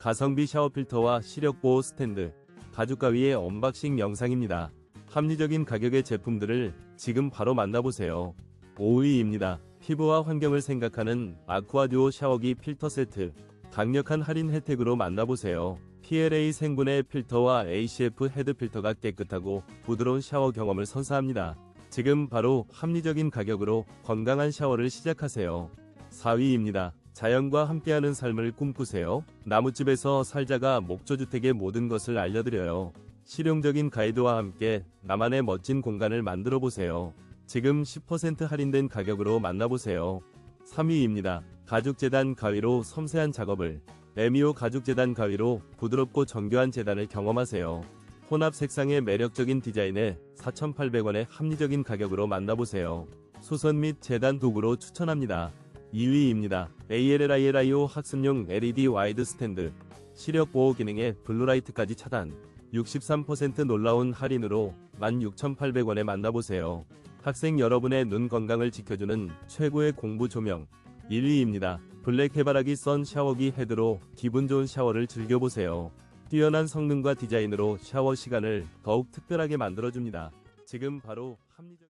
가성비 샤워 필터와 시력 보호 스탠드, 가죽 가위의 언박싱 영상입니다. 합리적인 가격의 제품들을 지금 바로 만나보세요. 5위입니다. 피부와 환경을 생각하는 아쿠아듀오 샤워기 필터 세트. 강력한 할인 혜택으로 만나보세요. PLA 생분해 필터와 ACF 헤드 필터가 깨끗하고 부드러운 샤워 경험을 선사합니다. 지금 바로 합리적인 가격으로 건강한 샤워를 시작하세요. 4위입니다. 자연과 함께하는 삶을 꿈꾸세요. 나무집에서 살자가 목조주택의 모든 것을 알려드려요. 실용적인 가이드와 함께 나만의 멋진 공간을 만들어 보세요. 지금 10% 할인된 가격으로 만나보세요. 3위입니다. 가죽재단 가위로 섬세한 작업을 에미오 가죽재단 가위로 부드럽고 정교한 재단을 경험하세요. 혼합 색상의 매력적인 디자인에 4,800원의 합리적인 가격으로 만나보세요. 수선 및 재단 도구로 추천합니다. 2위입니다. ALLILIO 학습용 LED 와이드 스탠드 시력 보호 기능에 블루라이트까지 차단 63% 놀라운 할인으로 16,800원에 만나보세요. 학생 여러분의 눈 건강을 지켜주는 최고의 공부 조명 1위입니다. 블랙 해바라기 선 샤워기 헤드로 기분 좋은 샤워를 즐겨보세요. 뛰어난 성능과 디자인으로 샤워 시간을 더욱 특별하게 만들어줍니다. 지금 바로 합리적